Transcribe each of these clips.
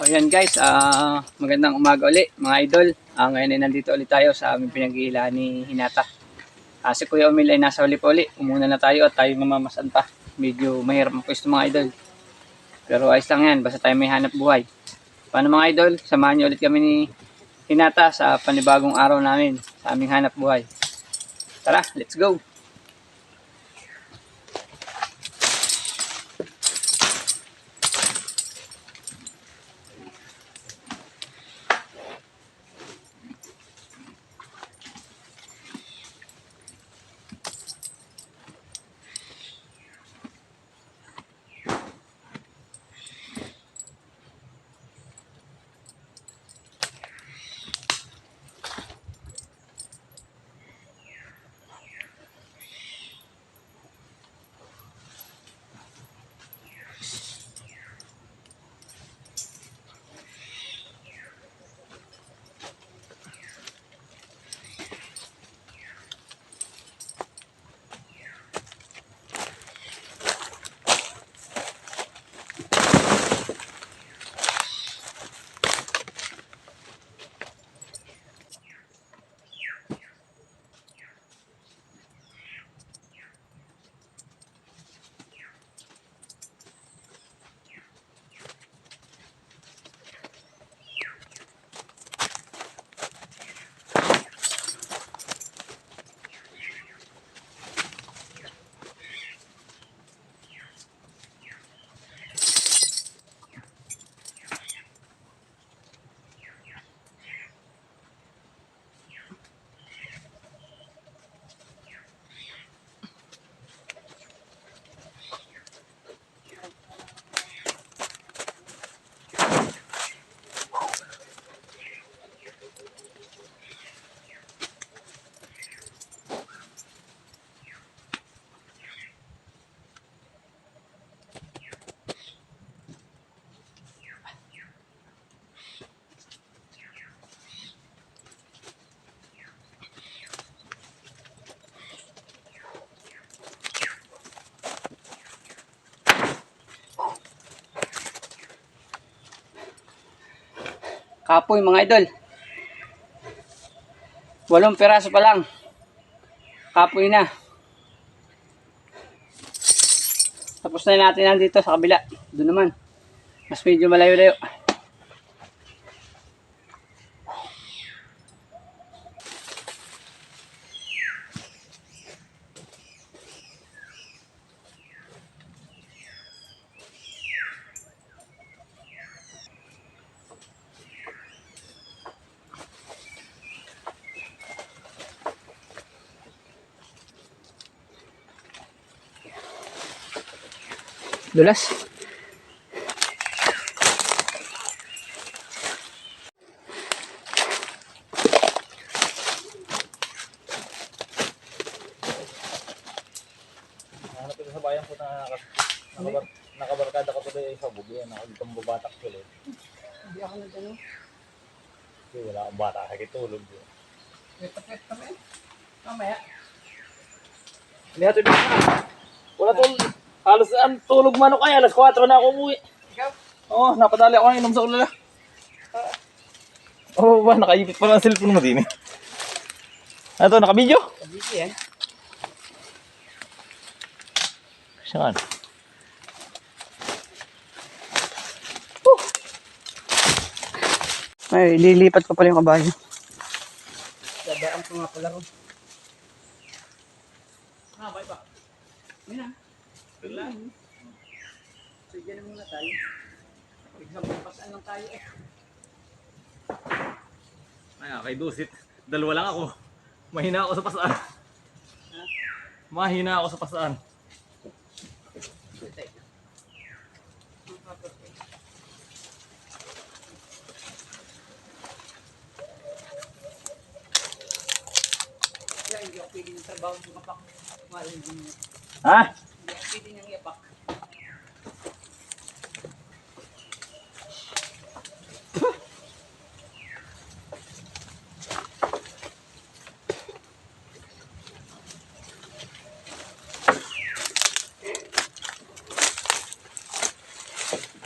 O yan guys, ah magandang umaga uli mga idol. Ah ngayon ay nandito ulit tayo sa aming pinag ni Hinata. Ah si Kuya Umil ay nasa uli pa uli. Umuna na tayo at tayo mamamasan pa. Medyo mahirap pwesto mga idol. Pero ayos lang yan, basta tayo may hanap buhay. Paano mga idol, samahan niyo ulit kami ni Hinata sa panibagong araw namin sa aming hanap buhay. Tara, let's go! Kapoy mga idol. Walong piraso pa lang. Kapoy na. Tapos na natin yan dito sa kabila. Doon naman. Mas medyo malayo-layo. Dulas. Hanap ito sa bayan po na nakabar, nakabarkada ko tuloy sa bugi. Nakagitong bubatak tuloy. Hindi ako nagano. Kasi wala akong bata. Nakitulog yun. Wait, kami. Mamaya. Hindi natin na. Wala tol. Halos ang tulog man ako kaya. Alas 4 na ako umuwi. Ikaw? Oo, oh, napadali ako ng inom sa ulala. Oo oh, ba, nakaipit pa ang cellphone mo din eh. Ano to, nakabidyo? Kabisi yan. Saan? Ay, lilipat ko pala yung kabayo. Dadaan ko nga pala ron. Ah, bye ba? Yan na. Wala. So, dyan na muna tayo. Pasaan lang tayo eh. Ay, kay Dusit. Dalawa lang ako. Mahina ako sa pasaan. Mahina ako sa pasaan. Ha? Pwede ng yapak.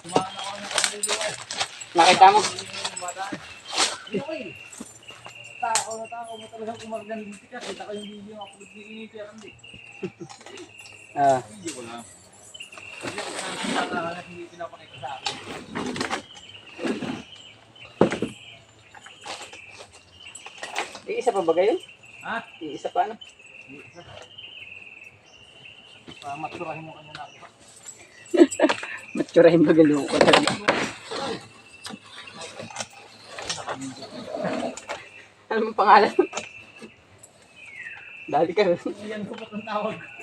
Kumain ako ng kanilyo eh. Nakita mo? Tao na tao mo talagang umarganiti ka. Kita ko yung video upload ni Kuya Randy. Ah, Video ko lang. Hindi ko na nakakala hindi pinapakita sa akin. iisa pa ba kayo? Ha? Iisa pa ano? Para maturahin mo kanya na ako. Matsurahin ba galo ko talaga? Ano mo pangalan? Dali ka. Yan ko pa tawag.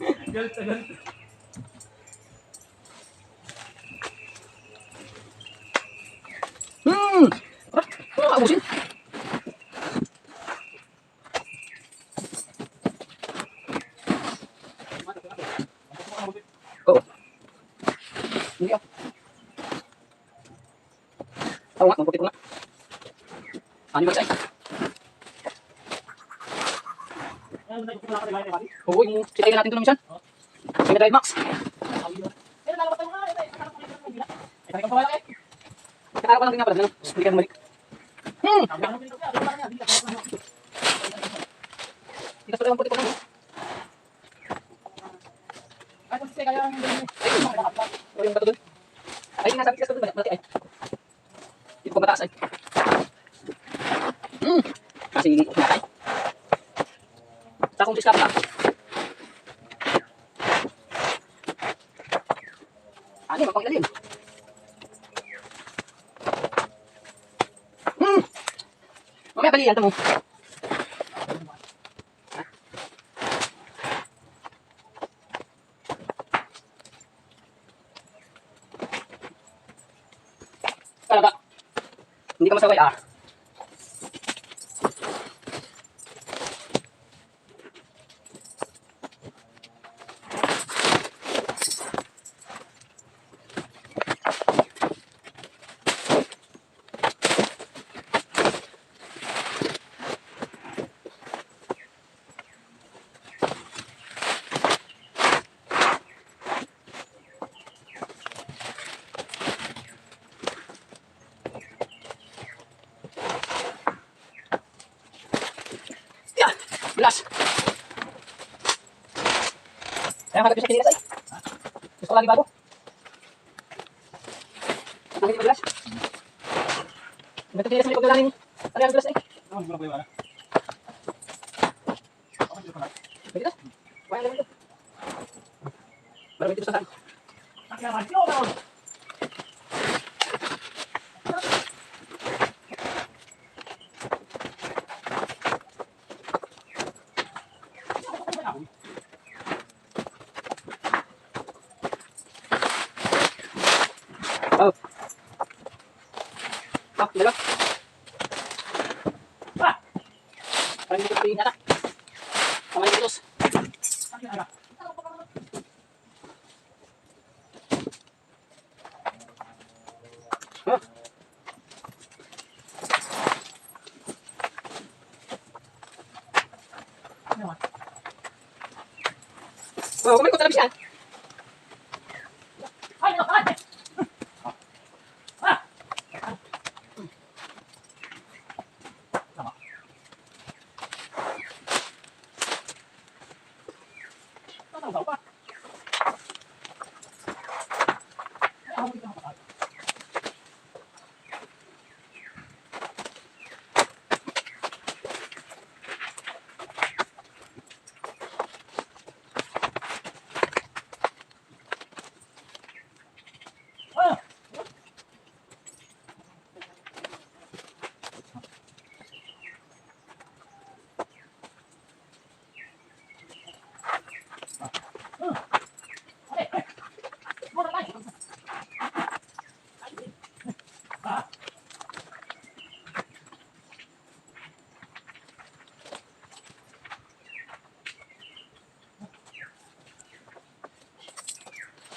Galit na galit. Hmm! Ah, ano ka abusin? Oo. Hindi ah. Ano ba sa'yo? Ano na yung pinapakita kayo, Mati? Oo, yung sitayin natin ito ng minsan. Yung Drive Max. Eh, lalabas tayo nga. Eh, Ay, sabi ko pa wala eh. Nakarapan lang din nga pala. Hindi ka bumalik. Hmm! Pala yung puti ko lang. Ay, kung sige, kaya. Ay, yung bato dun. Ay, yung nasa tikas dun. Malaki ay. Dito ko mataas ay. Hmm! Kasi hinatay. Takong discount lang. Ano, mapang ilalim. Hmm! Mamaya bali yan, tamo. Talaga. Hindi ka masaway ah. Kaya kagad ko sa kinilas ay. Gusto ko lagi bago. Nakikita ko belas. Ito kinilas may pagdalanin. Ano yung belas ay? Ano, hindi ko na po yung ano. Pwede na. Kaya naman ito. Marami dito sa saan. Kaya, Mati, oh, meron. Oh. Ah, dalawa. Ah! Parang dito yata. Kamay dito. Huh? Oh, kumay ko talaga siya. 好吧。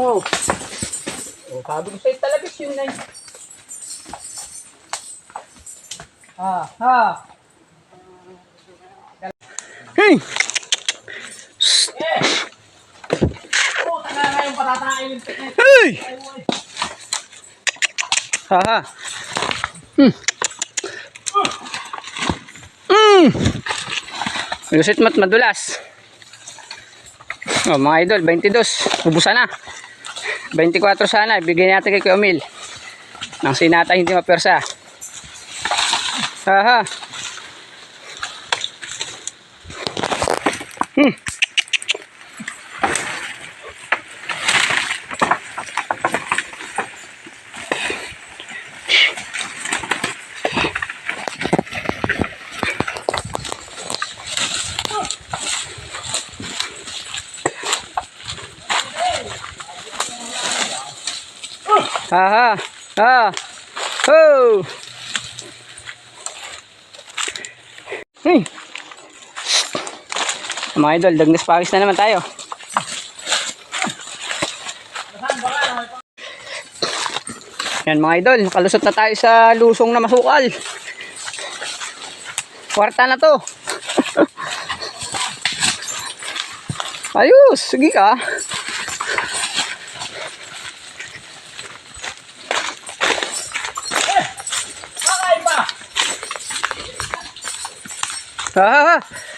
Sabi ko sa'yo talabis yun na Ha, ha. Hey! Puta na nga yung patatain yung tikit. Hey! Ha, ha. Hmm. Hmm. Lusit mat madulas. Oh, mga idol, 22. Ubusan na. 24 sana. Ibigay natin kay Kuya Emil. Nang sinata hindi mapersa. Ha, Ha, ha. Ha. Ho. Hmm. Mga idol, dagnas pawis na naman tayo. Yan mga idol, nakalusot na tayo sa lusong na masukal. Kwarta na to. Ayos, sige ka. Kakain pa! Ha, ha, ha.